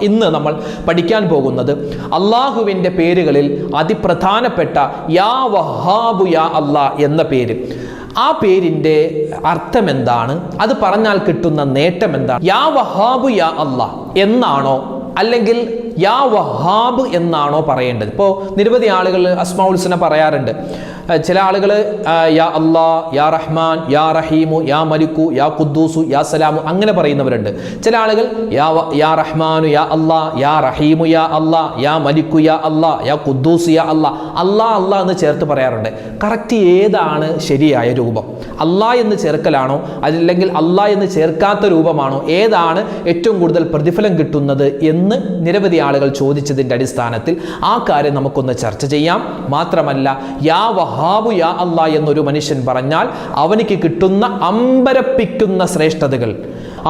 ഇന്ന് നമ്മൾ പഠിക്കാൻ പോകുന്നത് അള്ളാഹുവിന്റെ പേരുകളിൽ അതിപ്രധാനപ്പെട്ട യാ വഹാബു യാ അള്ളാ എന്ന പേര്. ആ പേരിന്റെ അർത്ഥം എന്താണ്? അത് പറഞ്ഞാൽ കിട്ടുന്ന നേട്ടം എന്താണ്? യാ വഹാബു യാ അള്ളാ എന്നാണോ? അല്ലെങ്കിൽ യാ വഹാബ് എന്നാണോ പറയേണ്ടത്? ഇപ്പോൾ നിരവധി ആളുകൾ അസ്മാ അസ്മാഉൽസിനെ പറയാറുണ്ട്. ചില ആളുകൾ യാ അള്ളാ യാ റഹ്മാൻ യാ റഹീമു യാ മലിക്കു യാ ഖുദ്ദൂസു യാ സലാമു അങ്ങനെ പറയുന്നവരുണ്ട്. ചില ആളുകൾ യാ യാ റഹ്മാനു യാ അള്ളാ യാ റഹീമു യാ അള്ളാ യാ മലിക്കു യാ അള്ളാ യാ ഖുദ്ദൂസ് യാ അള്ളാ അള്ളാ അള്ളാ എന്ന് ചേർത്ത് പറയാറുണ്ട്. കറക്റ്റ് ഏതാണ് ശരിയായ രൂപം? അള്ളാ എന്ന് ചേർക്കലാണോ? അതല്ലെങ്കിൽ അള്ളാ എന്ന് ചേർക്കാത്ത രൂപമാണോ? ഏതാണ് ഏറ്റവും കൂടുതൽ പ്രതിഫലം കിട്ടുന്നത് എന്ന് നിരവധി ആളുകൾ ചോദിച്ചതിന്റെ അടിസ്ഥാനത്തിൽ ആ കാര്യം നമുക്കൊന്ന് ചർച്ച ചെയ്യാം. മാത്രമല്ല യാ വഹാബു യാ അല്ല എന്നൊരു മനുഷ്യൻ പറഞ്ഞാൽ അവനിക്ക് കിട്ടുന്ന അമ്പരപ്പിക്കുന്ന ശ്രേഷ്ഠതകൾ.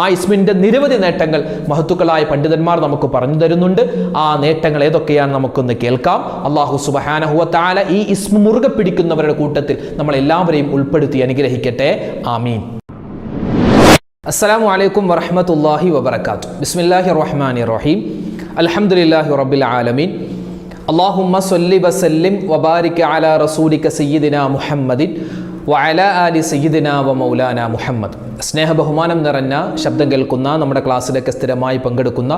ആ ഇസ്മിന്റെ നിരവധി നേട്ടങ്ങൾ മഹത്തുക്കളായ പണ്ഡിതന്മാർ നമുക്ക് പറഞ്ഞു തരുന്നുണ്ട്. ആ നേട്ടങ്ങൾ ഏതൊക്കെയാണ് നമുക്കൊന്ന് കേൾക്കാം. അള്ളാഹു സുബഹാനഹുവത്താല ഈ ഇസ്മു മുറുകെ പിടിക്കുന്നവരുടെ കൂട്ടത്തിൽ നമ്മളെല്ലാവരെയും ഉൾപ്പെടുത്തി അനുഗ്രഹിക്കട്ടെ. ആമീൻ. അസ്സലാമു അലൈക്കും വറഹ്മത്തുള്ളാഹി വബർക്കാത്തു ബിസ്മില്ലാഹി റഹ്മാൻ റഹീം. അലഹമുല്ലാഹി റബ്ബിൽ ആലമീൻ. അല്ലാഹുമ്മ സല്ലി വസല്ലിം വബാരിക്ക അല റസൂലിക്ക സയ്യിദിന മുഹമ്മദിൻ വഅല ആലി സയ്യിദിന വ മൗലാന മുഹമ്മദ്. സ്നേഹ ബഹുമാനം നിറഞ്ഞ ശബ്ദം കേൾക്കുന്ന നമ്മുടെ ക്ലാസ്സിലൊക്കെ സ്ഥിരമായി പങ്കെടുക്കുന്ന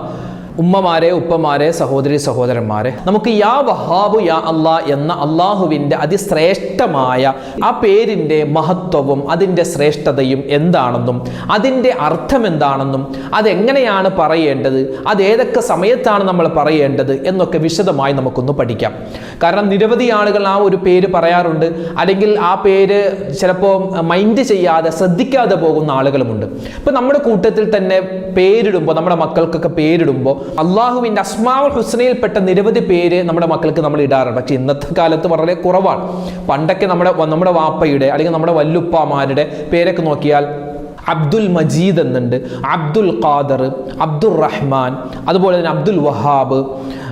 ഉമ്മമാരെ ഉപ്പമാരെ സഹോദരി സഹോദരന്മാരെ നമുക്ക് യാ വഹാബു യാ അള്ളാ എന്ന അള്ളാഹുവിന്റെ അതിശ്രേഷ്ഠമായ ആ പേരിന്റെ മഹത്വവും അതിന്റെ ശ്രേഷ്ഠതയും എന്താണെന്നും അതിന്റെ അർത്ഥം എന്താണെന്നും അതെങ്ങനെയാണ് പറയേണ്ടത് അത് ഏതൊക്കെ സമയത്താണ് നമ്മൾ പറയേണ്ടത് എന്നൊക്കെ വിശദമായി നമുക്കൊന്ന് പഠിക്കാം. കാരണം നിരവധി ആളുകൾ ആ ഒരു പേര് പറയാറുണ്ട്. അല്ലെങ്കിൽ ആ പേര് ചിലപ്പോൾ മൈൻഡ് ചെയ്യാതെ ശ്രദ്ധിക്കാതെ പോകുന്ന ആളുകളുമുണ്ട്. ഇപ്പം നമ്മുടെ കൂട്ടത്തിൽ തന്നെ പേരിടുമ്പോൾ നമ്മുടെ മക്കൾക്കൊക്കെ പേരിടുമ്പോൾ അള്ളാഹുവിന്റെ അസ്മാവുൽ ഹുസ്നയിൽപ്പെട്ട നിരവധി പേര് നമ്മുടെ മക്കൾക്ക് നമ്മൾ ഇടാറുണ്ട്. പക്ഷേ ഇന്നത്തെ കാലത്ത് വളരെ കുറവാണ്. പണ്ടൊക്കെ നമ്മുടെ നമ്മുടെ വാപ്പയുടെ അല്ലെങ്കിൽ നമ്മുടെ വല്ലുപ്പാമാരുടെ പേരൊക്കെ നോക്കിയാൽ അബ്ദുൽ മജീദ് എന്നുണ്ട്. അബ്ദുൽ ഖാദർ അബ്ദുൽ റഹ്മാൻ അതുപോലെ തന്നെ അബ്ദുൽ വഹാബ്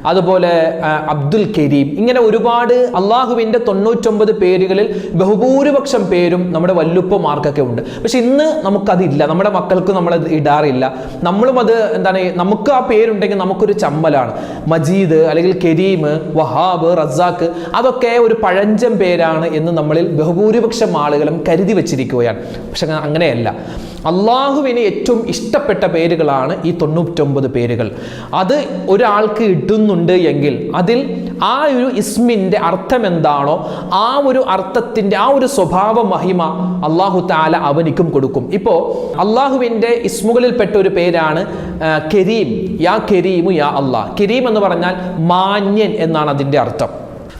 അതുപോലെ അബ്ദുൽ കരീം. ഇങ്ങനെ ഒരുപാട് അള്ളാഹുവിന്റെ തൊണ്ണൂറ്റൊമ്പത് പേരുകളിൽ ബഹുഭൂരിപക്ഷം പേരും നമ്മുടെ വല്ലുപ്പമാർക്കൊക്കെ ഉണ്ട്. പക്ഷെ ഇന്ന് നമുക്കതില്ല. നമ്മുടെ മക്കൾക്ക് നമ്മളത് ഇടാറില്ല. നമ്മളും അത് എന്താണ് നമുക്ക് ആ പേരുണ്ടെങ്കിൽ നമുക്കൊരു ചമ്മലാണ്. മജീദ് അല്ലെങ്കിൽ കരീം വഹാബ് റസാഖ് അതൊക്കെ ഒരു പഴഞ്ചൻ പേരാണ് എന്ന് നമ്മളിൽ ബഹുഭൂരിപക്ഷം ആളുകളും കരുതി വച്ചിരിക്കുകയാണ്. പക്ഷെ അങ്ങനെയല്ല. അള്ളാഹുവിന് ഏറ്റവും ഇഷ്ടപ്പെട്ട പേരുകളാണ് ഈ തൊണ്ണൂറ്റൊമ്പത് പേരുകൾ. അത് ഒരാൾക്ക് ഇടുന്നുണ്ട് എങ്കിൽ അതിൽ ആ ഒരു ഇസ്മിന്റെ അർത്ഥം എന്താണോ ആ ഒരു അർത്ഥത്തിന്റെ ആ ഒരു സ്വഭാവ മഹിമ അള്ളാഹു താല അവനിക്കും കൊടുക്കും. ഇപ്പോൾ അള്ളാഹുവിന്റെ ഇസ്മുകളിൽപ്പെട്ട ഒരു പേരാണ് കരീം. യാ കരീമു യാ അള്ളാഹ്. കരീം എന്ന് പറഞ്ഞാൽ മാന്യൻ എന്നാണ് അതിന്റെ അർത്ഥം.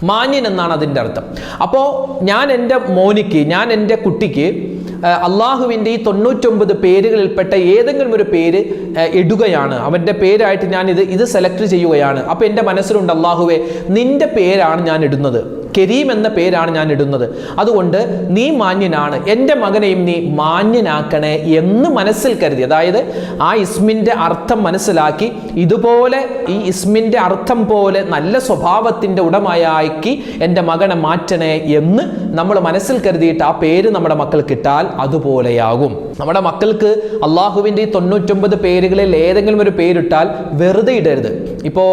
മാന്യൻ എന്നാണ് അതിന്റെ അർത്ഥം. അപ്പോൾ ഞാൻ എന്റെ മോനിക്ക് ഞാൻ എന്റെ കുട്ടിക്ക് അള്ളാഹുവിന്റെ ഈ തൊണ്ണൂറ്റൊമ്പത് പേരുകളിൽപ്പെട്ട ഏതെങ്കിലും ഒരു പേര് ഇടുകയാണ്. അവന്റെ പേരായിട്ട് ഞാൻ ഇത് ഇത് സെലക്ട് ചെയ്യുകയാണ്. അപ്പോൾ എന്റെ മനസ്സിലുണ്ട് അള്ളാഹുവെ നിന്റെ പേരാണ് ഞാൻ ഇടുന്നത്. കരീം എന്ന പേരാണ് ഞാൻ ഇടുന്നത്. അതുകൊണ്ട് നീ മാന്യനാണ്. എന്റെ മകനെയും നീ മാന്യനാക്കണേ എന്ന് മനസ്സിൽ കരുതി. അതായത് ആ ഇസ്മിന്റെ അർത്ഥം മനസ്സിലാക്കി ഇതുപോലെ ഈ ഇസ്മിന്റെ അർത്ഥം പോലെ നല്ല സ്വഭാവത്തിന്റെ ഉടമയാക്കി എന്റെ മകനെ മാറ്റണേ എന്ന് നമ്മൾ മനസ്സിൽ കരുതിയിട്ട് ആ പേര് നമ്മുടെ മക്കൾക്ക് ഇട്ടാൽ അതുപോലെയാകും. നമ്മുടെ മക്കൾക്ക് അള്ളാഹുവിന്റെ ഈ തൊണ്ണൂറ്റൊമ്പത് പേരുകളിൽ ഏതെങ്കിലും ഒരു പേരിട്ടാൽ വെറുതെ ഇടരുത്. ഇപ്പോൾ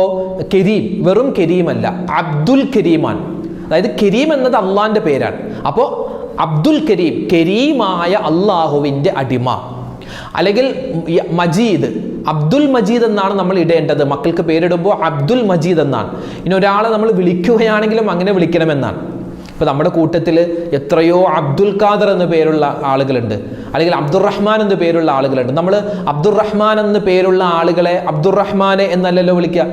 കരീം വെറും കരീമല്ല അബ്ദുൽ കരീമാൻ അതായത് കരീം എന്നത് അള്ളാഹിന്റെ പേരാണ്. അപ്പോൾ അബ്ദുൽ കരീം കരീമായ അള്ളാഹുവിന്റെ അടിമ. അല്ലെങ്കിൽ മജീദ് അബ്ദുൽ മജീദ് എന്നാണ് നമ്മൾ ഇടേണ്ടത്. മക്കൾക്ക് പേരിടുമ്പോൾ അബ്ദുൽ മജീദ് എന്നാണ്. ഇനി ഒരാളെ നമ്മൾ വിളിക്കുകയാണെങ്കിലും അങ്ങനെ വിളിക്കണമെന്നാണ്. ഇപ്പോൾ നമ്മുടെ കൂട്ടത്തിൽ എത്രയോ അബ്ദുൽ ഖാദർ എന്ന പേരുള്ള ആളുകളുണ്ട്. അല്ലെങ്കിൽ അബ്ദുറഹ്മാൻ എന്ന പേരുള്ള ആളുകളുണ്ട്. നമ്മൾ അബ്ദുറഹ്മാൻ എന്ന പേരുള്ള ആളുകളെ അബ്ദുറഹ്മാനെ എന്നല്ലല്ലോ വിളിക്കുക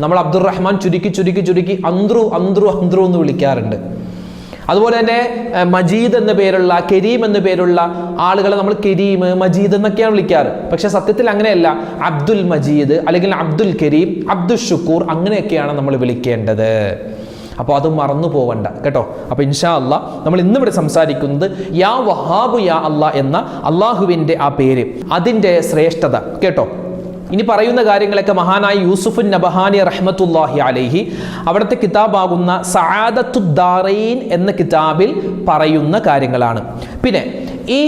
നമ്മൾ അബ്ദുറഹ്മാൻ ചുരുക്കി ചുരുക്കി ചുരുക്കി അന്ത്രു അന്ത്രു അന്ത്രു എന്ന് വിളിക്കാറുണ്ട്. അതുപോലെ തന്നെ മജീദ് എന്ന പേരുള്ള കരീം എന്ന പേരുള്ള ആളുകളെ നമ്മൾ കരീം മജീദ് എന്നൊക്കെയാണ് വിളിക്കാറ്. പക്ഷെ സത്യത്തിൽ അങ്ങനെയല്ല. അബ്ദുൽ മജീദ് അല്ലെങ്കിൽ അബ്ദുൽ കരീം അബ്ദുൽ ഷുക്കൂർ അങ്ങനെയൊക്കെയാണ് നമ്മൾ വിളിക്കേണ്ടത്. അപ്പോൾ അത് മറന്നു പോവണ്ട കേട്ടോ? അപ്പോൾ ഇൻഷാ അല്ലാ നമ്മൾ ഇന്നിവിടെ സംസാരിക്കുന്നത് യാ വഹാബു യാ അല്ലാ എന്ന അള്ളാഹുവിന്റെ ആ പേര് അതിന്റെ ശ്രേഷ്ഠത കേട്ടോ? ഇനി പറയുന്ന കാര്യങ്ങളൊക്കെ മഹാനായ യൂസുഫുൻ നബഹാനി റഹ്മത്തുല്ലാഹി അലൈഹി അവിടുത്തെ കിതാബാകുന്ന സആദത്തുദ്ദാറൈൻ എന്ന കിതാബിൽ പറയുന്ന കാര്യങ്ങളാണ്. പിന്നെ ഈ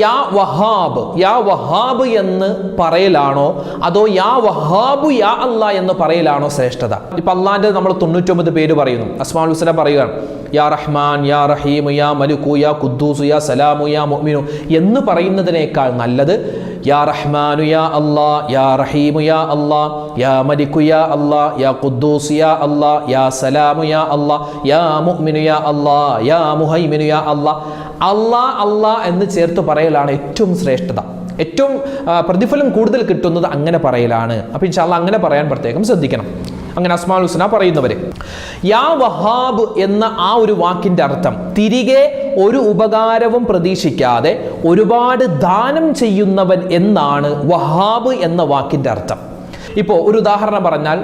യാ വഹാബ് യാ വഹാബ് എന്ന് പറയലാണോ? അതോ യാ വഹാബു യാ അല്ല എന്ന് പറയലാണോ ശ്രേഷ്ഠത? ഇപ്പൊ അള്ളാന്റെ നമ്മൾ തൊണ്ണൂറ്റൊമ്പത് പേര് പറയുന്നു. അസ്മാൻ ഹുസ്ല പറയുകയാണ് യാ റഹ്മാൻ യാ റഹീം യാ മലുക്കു യാ കുദ്ദൂസു യാ സലാമു യാ മൊമിനു എന്ന് പറയുന്നതിനേക്കാൾ നല്ലത് യാ റഹ്മാനു യാ അല്ലാ യാ റഹീമു യാ അല്ലാ യാ മലിക്കു യാ അല്ലാ യാ ഖുദ്ദൂസ് യാ അല്ലാ യാ സലാമു യാ അല്ലാ യാ മുഅ്മിനു യാ അല്ലാ യാ മുഹൈമിനു യാ അല്ലാ അല്ലാ അള്ളാ എന്ന് ചേർത്ത് പറയലാണ് ഏറ്റവും ശ്രേഷ്ഠത. ഏറ്റവും പ്രതിഫലം കൂടുതൽ കിട്ടുന്നത് അങ്ങനെ പറയലാണ്. അപ്പോൾ ഇൻഷാല്ല അങ്ങനെ പറയാൻ പ്രത്യേകം ശ്രദ്ധിക്കണം. അങ്ങനെ അസ്മാൽ ഹുസ്ന പറയുന്നവര് യാ വഹാബ് എന്ന ആ ഒരു വാക്കിന്റെ അർത്ഥം തിരികെ ഒരു ഉപകാരവും പ്രതീക്ഷിക്കാതെ ഒരുപാട് ദാനം ചെയ്യുന്നവൻ എന്നാണ് വഹാബ് എന്ന വാക്കിന്റെ അർത്ഥം. ഇപ്പോൾ ഒരു ഉദാഹരണം പറഞ്ഞാൽ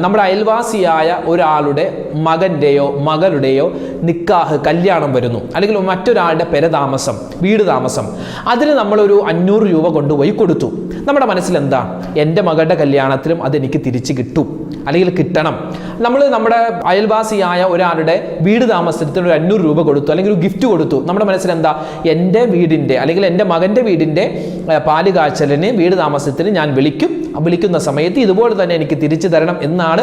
നമ്മുടെ അയൽവാസിയായ ഒരാളുടെ മകന്റെയോ മകളുടെയോ നിക്കാഹ് കല്യാണം വരുന്നു. അല്ലെങ്കിൽ മറ്റൊരാളുടെ പെരതാമസം വീട് താമസം. അതിന് നമ്മളൊരു അഞ്ഞൂറ് രൂപ കൊണ്ടുപോയി കൊടുത്തു. നമ്മുടെ മനസ്സിൽ എന്താ എന്റെ മകളുടെ കല്യാണത്തിലും അതെനിക്ക് തിരിച്ച് കിട്ടും. അല്ലെങ്കിൽ കിട്ടണം. നമ്മൾ നമ്മുടെ അയൽവാസിയായ ഒരാളുടെ വീട് താമസത്തിന് ഒരു അഞ്ഞൂറ് രൂപ കൊടുത്തു. അല്ലെങ്കിൽ ഒരു ഗിഫ്റ്റ് കൊടുത്തു. നമ്മുടെ മനസ്സിൽ എന്താ എന്റെ വീടിന്റെ അല്ലെങ്കിൽ എന്റെ മകന്റെ വീടിന്റെ പാൽ കാച്ചലിന് വീട് താമസത്തിന് ഞാൻ വിളിക്കും. വിളിക്കുന്ന സമയത്ത് ഇതുപോലെ തന്നെ എനിക്ക് തിരിച്ചു തരണം എന്നാണ്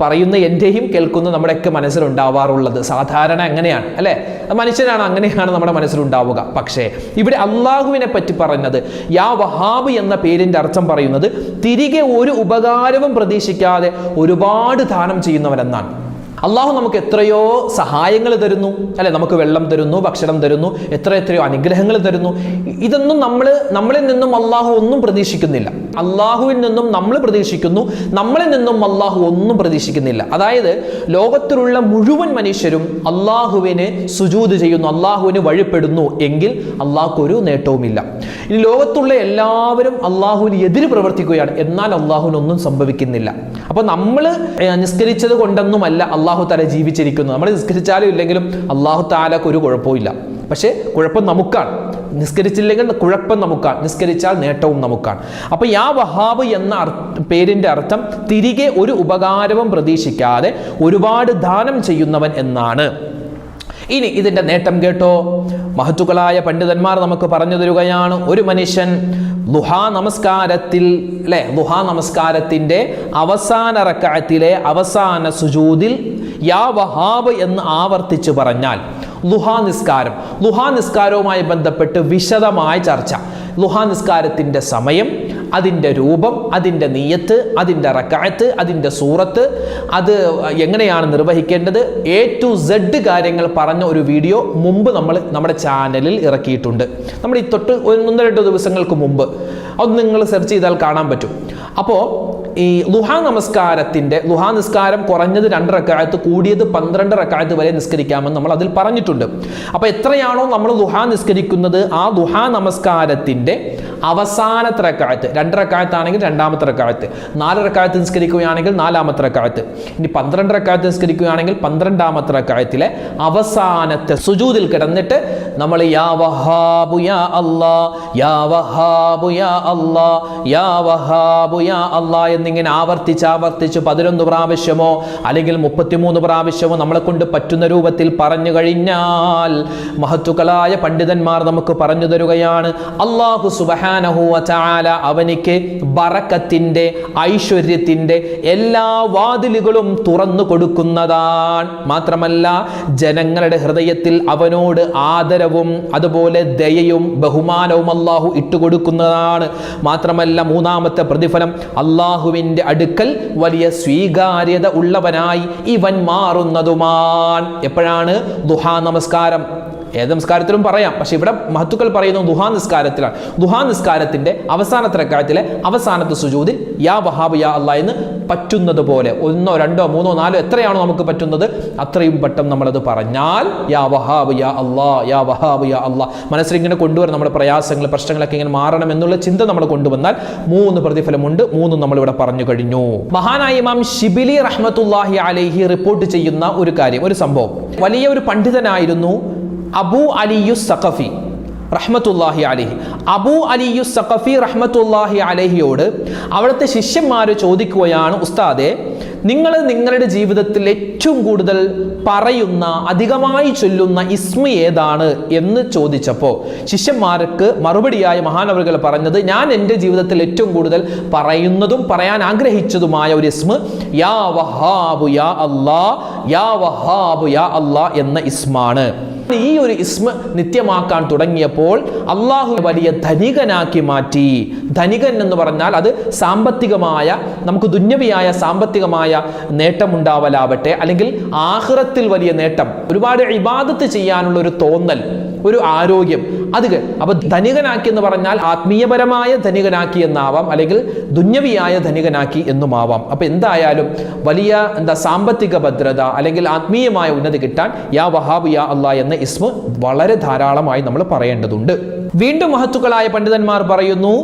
പറയുന്ന എന്റെയും കേൾക്കുന്ന നമ്മുടെയൊക്കെ മനസ്സിലുണ്ടാവാറുള്ളത്. സാധാരണ അങ്ങനെയാണ് അല്ലേ? മനുഷ്യനാണ് അങ്ങനെയാണ് നമ്മുടെ മനസ്സിലുണ്ടാവുക. പക്ഷേ ഇവിടെ അള്ളാഹുവിനെ പറ്റി പറഞ്ഞത് യാ വഹാബ് എന്ന പേരിന്റെ അർത്ഥം പറയുന്നത് തിരികെ ഒരു ഉപകാരവും പ്രതീക്ഷിക്കാതെ ഒരുപാട് ദാനം ചെയ്യുന്നവരെന്നാണ് അള്ളാഹു നമുക്ക് എത്രയോ സഹായങ്ങൾ തരുന്നു അല്ലെ? നമുക്ക് വെള്ളം തരുന്നു ഭക്ഷണം തരുന്നു എത്ര എത്രയോ അനുഗ്രഹങ്ങൾ തരുന്നു. ഇതൊന്നും നമ്മൾ നമ്മളിൽ നിന്നും അള്ളാഹു ഒന്നും പ്രതീക്ഷിക്കുന്നില്ല. അള്ളാഹുവിൽ നിന്നും നമ്മൾ പ്രതീക്ഷിക്കുന്നു നമ്മളിൽ നിന്നും അള്ളാഹു ഒന്നും പ്രതീക്ഷിക്കുന്നില്ല. അതായത് ലോകത്തിലുള്ള മുഴുവൻ മനുഷ്യരും അള്ളാഹുവിന് സുജൂത് ചെയ്യുന്നു അള്ളാഹുവിന് വഴിപ്പെടുന്നു എങ്കിൽ അള്ളാഹ്ക്ക് ഒരു നേട്ടവുമില്ല. ഇനി ലോകത്തുള്ള എല്ലാവരും അള്ളാഹുവിന് എതിര് പ്രവർത്തിക്കുകയാണ് എന്നാൽ അള്ളാഹുവിനൊന്നും സംഭവിക്കുന്നില്ല. അപ്പോൾ നമ്മൾ നിസ്കരിച്ചത് കൊണ്ടൊന്നുമല്ല അള്ളാഹു താല ജീവിച്ചിരിക്കുന്നത്. നമ്മൾ നിസ്കരിച്ചാലും ഇല്ലെങ്കിലും അള്ളാഹു താലക്ക് ഒരു കുഴപ്പമില്ല പക്ഷേ കുഴപ്പം നമുക്കാണ്. നിസ്കരിച്ചില്ലെങ്കിൽ കുഴപ്പം നമുക്കാണ്. നിസ്കരിച്ചാൽ നേട്ടവും നമുക്കാണ്. അപ്പോൾ യാ വഹാബ് എന്ന പേരിന്റെ അർത്ഥം തിരികെ ഒരു ഉപകാരവും പ്രതീക്ഷിക്കാതെ ഒരുപാട് ദാനം ചെയ്യുന്നവൻ എന്നാണ്. ഇനി ഇതിന്റെ നേട്ടം കേട്ടോ. മഹത്തുക്കളായ പണ്ഡിതന്മാർ നമുക്ക് പറഞ്ഞു തരുകയാണ്. ഒരു മനുഷ്യൻ ലുഹാ നമസ്കാരത്തിൽ അല്ലെ? ലുഹാ നമസ്കാരത്തിന്റെ അവസാന റക്കായത്തിലെ അവസാന സുജൂതിൽ യാ വഹാബ് എന്ന് ആവർത്തിച്ചു പറഞ്ഞാൽ ലുഹാ നിസ്കാരം. ലുഹാ നിസ്കാരവുമായി ബന്ധപ്പെട്ട് വിശദമായ ചർച്ച. ലുഹാ നിസ്കാരത്തിന്റെ സമയം അതിന്റെ രൂപം അതിന്റെ നീയത്ത് അതിന്റെ റക്കായത്ത് അതിന്റെ സൂറത്ത് അത് എങ്ങനെയാണ് നിർവഹിക്കേണ്ടത്? എ ടു സെഡ് കാര്യങ്ങൾ പറഞ്ഞ ഒരു വീഡിയോ മുമ്പ് നമ്മൾ നമ്മുടെ ചാനലിൽ ഇറക്കിയിട്ടുണ്ട്. നമ്മൾ ഈ തൊട്ട് ഒന്ന് രണ്ടോ ദിവസങ്ങൾക്ക് മുമ്പ്. അത് നിങ്ങൾ സെർച്ച് ചെയ്താൽ കാണാൻ പറ്റും. അപ്പോൾ ഈ ലുഹാ നമസ്കാരത്തിന്റെ ലുഹാ നിസ്കാരം കുറഞ്ഞത് രണ്ട് റക്കായത്ത് കൂടിയത് പന്ത്രണ്ട് റക്കായത്ത് വരെ നിസ്കരിക്കാമെന്ന് നമ്മൾ അതിൽ പറഞ്ഞിട്ടുണ്ട്. അപ്പോൾ എത്രയാണോ നമ്മൾ ലുഹാ നിസ്കരിക്കുന്നത് ആ ലുഹാ നമസ്കാരത്തിന്റെ അവസാനത്തെ റക്കായത്ത് രണ്ട് റക്കായത്താണെങ്കിൽ രണ്ടാമത്തെ റക്കായത്ത് നാല് നിസ്കരിക്കുകയാണെങ്കിൽ നാലാമത്തെ റക്കായത്ത് ഇനി പന്ത്രണ്ട് റക്കായത്ത് നിസ്കരിക്കുകയാണെങ്കിൽ പന്ത്രണ്ടാമത്തെ റക്കായത്തിലെ അവസാനത്തെ സുജൂതിൽ കിടന്നിട്ട് നമ്മൾ യാ വഹാബു യാ യാ വഹാബു യാ യാ വഹാബു യാ എന്നിങ്ങനെ ആവർത്തിച്ച് ആവർത്തിച്ച് പതിനൊന്ന് പ്രാവശ്യമോ അല്ലെങ്കിൽ മുപ്പത്തിമൂന്ന് പ്രാവശ്യമോ നമ്മളെ കൊണ്ട് പറ്റുന്ന രൂപത്തിൽ പറഞ്ഞു കഴിഞ്ഞാൽ മഹത്തുക്കളായ പണ്ഡിതന്മാർ നമുക്ക് പറഞ്ഞു തരുകയാണ്. അള്ളാഹു സുബഹാനഹു വതആല അവനിക്ക് ബറക്കത്തിന്റെ ഐശ്വര്യത്തിന്റെ എല്ലാ വാതിലുകളും തുറന്നു കൊടുക്കുന്നതാണ്. മാത്രമല്ല ജനങ്ങളുടെ ഹൃദയത്തിൽ അവനോട് ആദരവും അതുപോലെ ദയയും ബഹുമാനവും അള്ളാഹു ഇട്ടുകൊടുക്കുന്നതാണ്. മാത്രമല്ല മൂന്നാമത്തെ പ്രതിഫലം അള്ളാഹുവിന്റെ അടുക്കൽ വലിയ സ്വീകാര്യത ഉള്ളവനായി ഇവൻ മാറുന്നതുമാണ്. എപ്പോഴാണ്? ദുഹാ നമസ്കാരം. ഏത് നമസ്കാരത്തിലും പറയാം. പക്ഷെ ഇവിടെ മഹത്തുക്കൾ പറയുന്നത് ദുഹാ നിസ്കാരത്തിലാണ്. ദുഹാ നിസ്കാരത്തിന്റെ അവസാനത്തെ റക്കായത്തിലെ അവസാനത്തെ സുജൂതിൽ യാ വഹാബ് യാ അല്ല എന്ന് പറ്റുന്നത് പോലെ ഒന്നോ രണ്ടോ മൂന്നോ നാലോ എത്രയാണോ നമുക്ക് പറ്റുന്നത് അത്രയും പെട്ടെന്ന് നമ്മളത് പറഞ്ഞാൽ യാ വഹാബ് യാ അല്ലാ യാ വഹാബ് യാ അല്ലാ മനസ്സിൽ ഇങ്ങനെ കൊണ്ടുവരാൻ നമ്മുടെ പ്രയാസങ്ങൾ പ്രശ്നങ്ങളൊക്കെ ഇങ്ങനെ മാറണം എന്നുള്ള ചിന്ത നമ്മൾ കൊണ്ടുവന്നാൽ മൂന്ന് പ്രതിഫലമുണ്ട്. മൂന്നും നമ്മളിവിടെ പറഞ്ഞു കഴിഞ്ഞു. മഹാനായ ഇമാം ഷിബിലി റഹ്മത്തുല്ലാഹി അലൈഹി റിപ്പോർട്ട് ചെയ്യുന്ന ഒരു കാര്യം ഒരു സംഭവം. വലിയ ഒരു പണ്ഡിതനായിരുന്നു അബൂ അലിയു സഖഫി റഹ്മത്തുല്ലാഹി അലഹി. അബൂ അലിയു സഖഫി റഹ്മത്തുല്ലാഹി അലഹിയോട് അവിടുത്തെ ശിഷ്യന്മാർ ചോദിക്കുകയാണ് ഉസ്താദെ നിങ്ങൾ നിങ്ങളുടെ ജീവിതത്തിൽ ഏറ്റവും കൂടുതൽ പറയുന്ന അധികമായി ചൊല്ലുന്ന ഇസ്മി ഏതാണ്? എന്ന് ചോദിച്ചപ്പോൾ ശിഷ്യന്മാർക്ക് മറുപടിയായി മഹാനവറുകൾ പറഞ്ഞത് ഞാൻ എന്റെ ജീവിതത്തിൽ ഏറ്റവും കൂടുതൽ പറയുന്നതും പറയാൻ ആഗ്രഹിച്ചതുമായ ഒരു ഇസ്മ യാ വഹാബു യാ അല്ലാ യാ വഹാബു യാ അല്ലാ എന്ന ഇസ്മാണ്. ഈ ഒരു ഇസ്മ നിത്യമാക്കാൻ തുടങ്ങിയപ്പോൾ അള്ളാഹു വലിയ ധനികനാക്കി മാറ്റി. ധനികൻ എന്ന് പറഞ്ഞാൽ അത് സാമ്പത്തികമായ നമുക്ക് ദുന്യവിയായ സാമ്പത്തികമായ നേട്ടമുണ്ടാവലാവട്ടെ അല്ലെങ്കിൽ ആഹ്റത്തിൽ വലിയ നേട്ടം. ഒരുപാട് ഇബാദത്ത് ചെയ്യാനുള്ള ഒരു തോന്നൽ. ഒരു ആരോഗ്യം. അത് അപ്പൊ ധനികനാക്കി എന്ന് പറഞ്ഞാൽ ആത്മീയപരമായ ധനികനാക്കി എന്നാവാം അല്ലെങ്കിൽ ദുന്യവിയായ ധനികനാക്കി എന്നുമാവാം. അപ്പൊ എന്തായാലും വലിയ എന്താ സാമ്പത്തിക ഭദ്രത അല്ലെങ്കിൽ ആത്മീയമായ ഉന്നതി കിട്ടാൻ യാ വഹാബ് യാ അല്ല എന്ന ഇസ്മ വളരെ ധാരാളമായി നമ്മൾ പറയേണ്ടതുണ്ട്. വീണ്ടും മഹത്തുക്കളായ പണ്ഡിതന്മാർ പറയുന്നു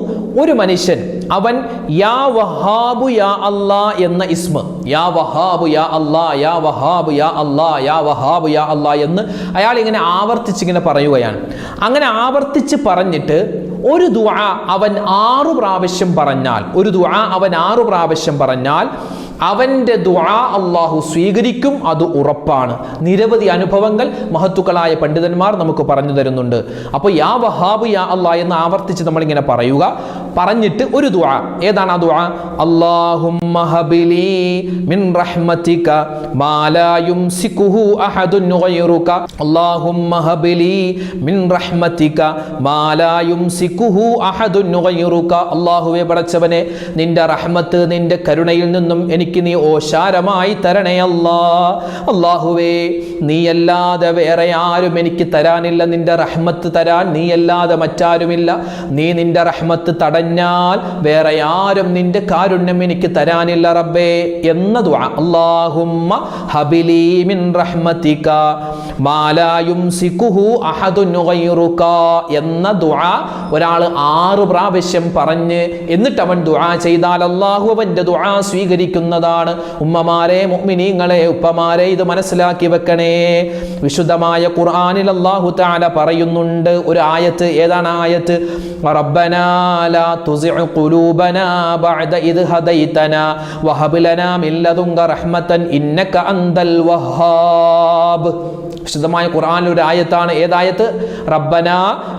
ഒരു മനുഷ്യൻ അവൻ യാ വഹാബു യാ അല്ലാ എന്ന ഇസ്മ യാ വഹാബു യാ അല്ലാ യാ വഹാബു യാ അല്ലാ യാ വഹാബു യാ അല്ലാ എന്ന് അയാൾ ഇങ്ങനെ ആവർത്തിച്ച് ഇങ്ങനെ പറയുകയാണ്. അങ്ങനെ ആവർത്തിച്ച് പറഞ്ഞിട്ട് ഒരു ദുആ അവൻ ആറു പ്രാവശ്യം പറഞ്ഞാൽ ഒരു ദുആ അവൻ ആറു പ്രാവശ്യം പറഞ്ഞാൽ അവന്റെ ദുആ അള്ളാഹു സ്വീകരിക്കും അത് ഉറപ്പാണ്. നിരവധി അനുഭവങ്ങൾ മഹത്തുക്കളായ പണ്ഡിതന്മാർ നമുക്ക് പറഞ്ഞു തരുന്നുണ്ട്. അപ്പോൾ യാ വഹാബു യാ അള്ളാ എന്ന് ആവർത്തിച്ച് നമ്മളിങ്ങനെ പറയുക പറഞ്ഞിട്ട് ഒരു ദുആ. ഏതാണ് ആ ദുആ? അല്ലാഹുമ്മ ഹബിലി മിൻ റഹ്മതിക മാ ലാ യുംസികുഹു അഹദുൻ ഗൈറുക. അല്ലാഹുമ്മ ഹബിലി മിൻ റഹ്മതിക മാ ലാ യുംസികുഹു അഹദുൻ ഗൈറുക. അല്ലാഹുവേ പടച്ചവനെ നിന്റെ റഹ്മത്ത് നിന്റെ കരുണയിൽ നിന്നും എനിക്ക് നീ ഓശാരമായി തരണേ അല്ലാ. അല്ലാഹുവേ നീയല്ലാതെ വേറെ ആരും എനിക്ക് തരാനില്ല. നിന്റെ റഹ്മത്ത് തരാൻ നീയല്ലാതെ മറ്റാരുമില്ല. നീ നിന്റെ റഹ്മത്ത് തടഞ്ഞാൽ വേറെ ആരും നിന്റെ കാരുണ്യം എനിക്ക് തരാനില്ല റബ്ബേ എന്ന ദുആ. അല്ലാഹുമ്മ ഹബിലി മിൻ റഹ്മതിക. മാ ലാ യുംസികുഹു അഹദുൻ ഗൈറുക എന്ന ദുആ ഒരാൾ ആറ് പ്രാവശ്യം പറഞ്ഞ് എന്നിട്ട് അവൻ ദുആ ചെയ്താൽ അല്ലാഹു അവന്റെ ദുആ സ്വീകരിക്കുന്നതാണ്. ഉമ്മമാരെ മുഅ്മിനീങ്ങളെ ഉപ്പമാരെ ഇത് മനസ്സിലാക്കി വെക്കണേ. വിശുദ്ധമായ ഖുർആനിൽ അല്ലാഹു തആല പറയുന്നുണ്ട്. ഒരു ആയത്ത് ഏതാണ് ആയത്ത്? റബ്ബനാ തുസിഉ ഖുലൂബനാ ബഅദ ഇദ് ഹദൈതനാ وهب ലനാ من لدنك റഹ്മതൻ ഇന്നക അന്തൽ الوهاب വിശുദ്ധമായ ഖുർആനിൽ ഒരു ആയത്താണ്. ഏതായത്ത് റബ്ബന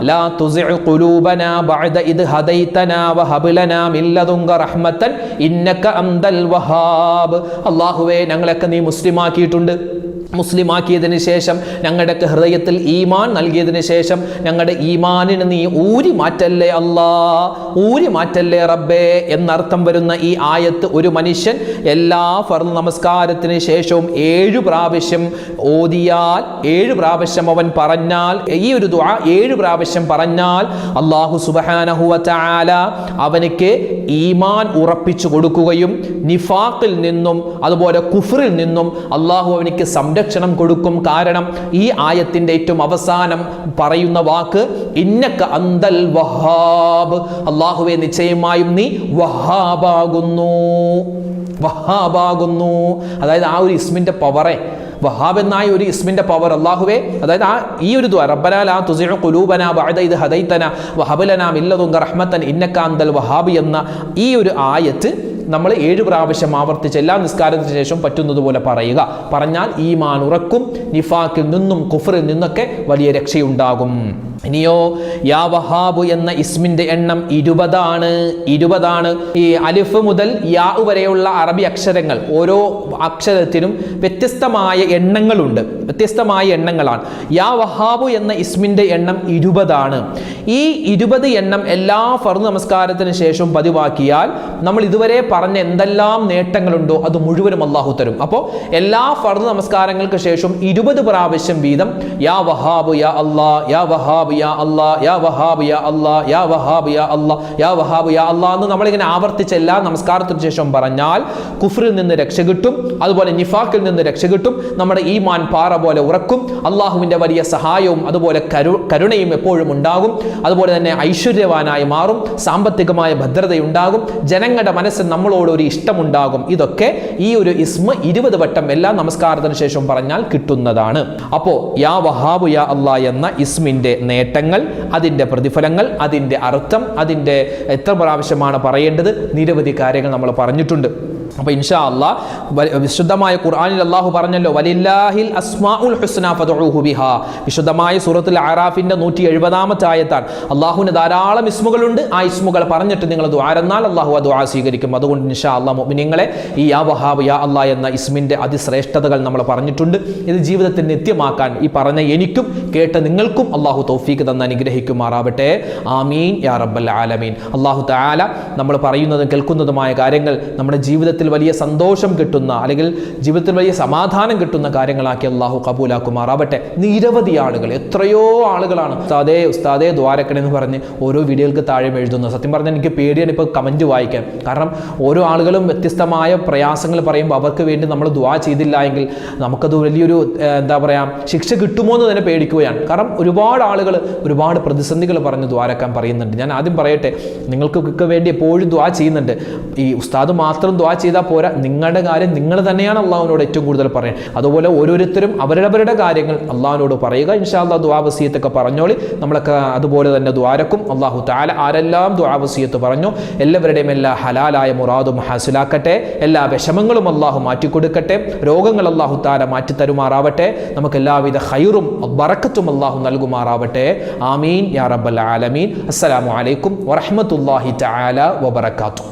ലാ തുസിഉ ഖുലൂബന ബഅദ ഇദ് ഹദൈതനാ വഹബ് ലനാ മിൻ ലദുങ്ക റഹ്മതൻ ഇന്നക അന്തൽ വഹാബ്. അല്ലാഹുവേ ഞങ്ങളൊക്കെ നീ മുസ്ലിമാക്കിയിട്ടുണ്ട്. മുസ്ലിമാക്കിയതിന് ശേഷം ഞങ്ങളുടെ ഹൃദയത്തിൽ ഈമാൻ നൽകിയതിന് ശേഷം ഞങ്ങളുടെ ഈമാനിന് നീ ഊരി മാറ്റല്ലേ അല്ലാ ഊരി മാറ്റല്ലേ റബ്ബേ എന്നർത്ഥം വരുന്ന ഈ ആയത്ത് ഒരു മനുഷ്യൻ എല്ലാ ഫർദ് നമസ്കാരത്തിന് ശേഷവും ഏഴു പ്രാവശ്യം ഓതിയാൽ ഏഴു പ്രാവശ്യം അവൻ പറഞ്ഞാൽ ഈ ഒരു ദുആ ഏഴു പ്രാവശ്യം പറഞ്ഞാൽ അള്ളാഹു സുബഹാനഹുവ തആല അവനിക്ക് ഈമാൻ ഉറപ്പിച്ചു കൊടുക്കുകയും നിഫാഖിൽ നിന്നും അതുപോലെ കുഫറിൽ നിന്നും അള്ളാഹു അവനിക്ക് സംരക്ഷണം കൊടുക്കും കാരണം ഈ ആയത്തിന്റെ ഏറ്റവും അവസാനം പറയുന്ന വാക്ക് ഇന്നക്ക അന്തൽ വഹാബ്. അള്ളാഹുവെ നിശ്ചയമായും നീ വഹാബാകുന്നു. വഹാബാകുന്നു. അതായത് ആ ഒരു ഇസ്മിന്റെ പവറെ. വഹാബ് എന്നായ ഒരു ഇസ്മിന്റെ പവർ അള്ളാഹുവെ. അതായത് ആ ഈ ഒരു ദ്വാ റബ്ബനാ ലാ തുസിഉ ഖുലൂബന ബഅദ ഇദ് ഹദൈതന വഹബ് ലനാ മിൻ ലദുങ്ക റഹ്മത്തൻ ഇന്നക അന്തൽ വഹാബ് എന്ന ഈ ഒരു ആയത്ത് നമ്മൾ ഏഴ് പ്രാവശ്യം ആവർത്തിച്ച് എല്ലാ നിസ്കാരത്തിന് ശേഷം പറ്റുന്നതുപോലെ പറയുക. പറഞ്ഞാൽ ഈമാൻ ഉറക്കും നിഫാക്കിൽ നിന്നും കുഫറിൽ നിന്നൊക്കെ വലിയ രക്ഷയുണ്ടാകും. ഇനിയോ യാ വഹാബു എന്ന ഇസ്മിന്റെ എണ്ണം ഇരുപതാണ് ഇരുപതാണ്. ഈ അലിഫ് മുതൽ യാ വരെയുള്ള അറബി അക്ഷരങ്ങൾ ഓരോ അക്ഷരത്തിനും വ്യത്യസ്തമായ എണ്ണങ്ങളുണ്ട്. വ്യത്യസ്തമായ എണ്ണങ്ങളാണ്. യാ വഹാബു എന്ന ഇസ്മിന്റെ എണ്ണം ഇരുപതാണ്. ഈ ഇരുപത് എണ്ണം എല്ലാ ഫർദ് നമസ്കാരത്തിന് ശേഷവും പതിവാക്കിയാൽ നമ്മൾ ഇതുവരെ പറഞ്ഞ എന്തെല്ലാം നേട്ടങ്ങളുണ്ടോ അത് മുഴുവനും അള്ളാഹു തരും. അപ്പോൾ എല്ലാ ഫർദ് നമസ്കാരങ്ങൾക്ക് ശേഷം ഇരുപത് പ്രാവശ്യം വീതം യാ വഹാബു യാ അല്ലാ യാ വഹാബ് യാ അല്ലാ യാ വഹാബ് യാ അല്ലാ യാ വഹാബ് യാ അല്ലാ യാ വഹാബ് യാ അല്ലാ എന്ന് നമ്മളിങ്ങനെ ആവർത്തിച്ച് എല്ലാ നമസ്കാരത്തിന് ശേഷം പറഞ്ഞാൽ കുഫറിൽ നിന്ന് രക്ഷ കിട്ടും അതുപോലെ നിഫാക്കിൽ നിന്ന് രക്ഷ കിട്ടും നമ്മുടെ ഈമാൻ പാറ പോലെ ഉറക്കും അള്ളാഹുവിന്റെ വലിയ സഹായവും അതുപോലെ കരു കരുണയും എപ്പോഴും ഉണ്ടാകും അതുപോലെ തന്നെ ഐശ്വര്യവാനായി മാറും സാമ്പത്തികമായ ഭദ്രതയുണ്ടാകും ജനങ്ങളുടെ മനസ്സിൽ നമ്മളോട് ഒരു ഇഷ്ടമുണ്ടാകും ഇതൊക്കെ ഈ ഒരു ഇസ്മ ഇരുപത് വട്ടം എല്ലാ നമസ്കാരത്തിന് ശേഷം പറഞ്ഞാൽ കിട്ടുന്നതാണ്. അപ്പോ യാ വഹാബു യാ അല്ലാ എന്ന ഇസ്മിന്റെ നേട്ടങ്ങൾ അതിന്റെ പ്രതിഫലങ്ങൾ അതിന്റെ അർത്ഥം അതിന്റെ എത്ര പ്രാവശ്യമാണ് പറയേണ്ടത് നിരവധി കാര്യങ്ങൾ നമ്മൾ പറഞ്ഞിട്ടുണ്ട്. അപ്പോൾ ഇൻഷാ അള്ളാ വിശുദ്ധമായ ഖുർആാനിൽ അള്ളാഹു പറഞ്ഞല്ലോ വലില്ലാഹിൽ അസ്മാഉൽ ഹുസ്ന ഫദ്ഉഹു ബിഹാ. വിശുദ്ധമായ സൂറത്തുൽ അറാഫിന്റെ നൂറ്റി എഴുപതാമത്തെ ആയത്താണ്. അള്ളാഹുവിന് ധാരാളം ഇസ്മുകളുണ്ട്. ആ ഇസ്മുകൾ പറഞ്ഞിട്ട് നിങ്ങൾ ദ്വാരെന്നാൽ അള്ളാഹു ആ സ്വീകരിക്കും. അതുകൊണ്ട് ഇൻഷാ അള്ളാഹ് മുഅ്മിനീങ്ങളെ ഈ യാ വഹാബ് യാ അള്ളാ എന്ന ഇസ്മിന്റെ അതിശ്രേഷ്ഠതകൾ നമ്മൾ പറഞ്ഞിട്ടുണ്ട്. ഇത് ജീവിതത്തിൽ നിത്യമാക്കാൻ ഈ പറഞ്ഞ എനിക്കും കേട്ട നിങ്ങൾക്കും അള്ളാഹു തൗഫീക്ക് തന്ന അനുഗ്രഹിക്കുമാറാവട്ടെ. ആമീൻ. യാ റബ്ബൽ ആലമീൻ. അള്ളാഹു താല നമ്മൾ പറയുന്നതും കേൾക്കുന്നതുമായ കാര്യങ്ങൾ നമ്മുടെ ജീവിതത്തിൽ വലിയ സന്തോഷം കിട്ടുന്ന അല്ലെങ്കിൽ ജീവിതത്തിൽ വലിയ സമാധാനം കിട്ടുന്ന കാര്യങ്ങളാക്കി അള്ളാഹു കബൂലാക്കുമാറാവട്ടെ. നിരവധി ആളുകൾ എത്രയോ ആളുകളാണ്. ഉസ്താദേ ഉസ്താദേ എന്ന് പറഞ്ഞ് ഓരോ വീഡിയോകൾക്ക് താഴെ എഴുതുന്നത് സത്യം പറഞ്ഞാൽ എനിക്ക് പേടിയാണ് ഇപ്പോൾ കമന്റ് വായിക്കാൻ. കാരണം ഓരോ ആളുകളും വ്യത്യസ്തമായ പ്രയാസങ്ങൾ പറയുമ്പോൾ അവർക്ക് വേണ്ടി നമ്മൾ ദ്വാ ചെയ്തില്ല എങ്കിൽ നമുക്കത് വലിയൊരു എന്താ പറയുക ശിക്ഷ കിട്ടുമോ എന്ന് തന്നെ പേടിക്കുകയാണ്. കാരണം ഒരുപാട് ആളുകൾ ഒരുപാട് പ്രതിസന്ധികൾ പറഞ്ഞ് ദ്വാരക്കാൻ പറയുന്നുണ്ട്. ഞാൻ ആദ്യം പറയട്ടെ നിങ്ങൾക്കൊക്കെ വേണ്ടി എപ്പോഴും ദ്വാ ചെയ്യുന്നുണ്ട്. ഈ ഉസ്താദ് മാത്രം ദ്വാ ചെയ്താൽ പോരാ. നിങ്ങളുടെ കാര്യം നിങ്ങൾ തന്നെയാണ് അള്ളാഹുവിനോട് ഏറ്റവും കൂടുതൽ പറയുന്നത് അതുപോലെ ഓരോരുത്തരും അവരവരുടെ കാര്യങ്ങൾ അള്ളാഹുവിനോട് പറയുക. ഇൻഷാല്ലാ ദ്വാ വസീയത്തൊക്കെ പറഞ്ഞോളി. നമ്മളൊക്കെ അതുപോലെ തന്നെ ദ്വാരക്കും അള്ളാഹു താല ആരെല്ലാം ദ്വാ വസീയത്ത് പറഞ്ഞു. എല്ലാവരുടെയും എല്ലാ ഹലാലായ മുറാദും ഹാസിലാക്കട്ടെ. എല്ലാ വിഷമങ്ങളും അള്ളാഹു മാറ്റിക്കൊടുക്കട്ടെ. രോഗങ്ങൾ അള്ളാഹു താല മാറ്റി തരുമാറാവട്ടെ. നമുക്ക് എല്ലാവിധ ഹൈറും ബറക്കത്തും അള്ളാഹു നൽകുമാറാവട്ടെ. ആമീൻ. യാ റബ്ബൽ ആലമീൻ. അസ്സലാമു അലൈക്കും വറഹ്മത്തുള്ളാഹി തആല വബറകാതുഹു.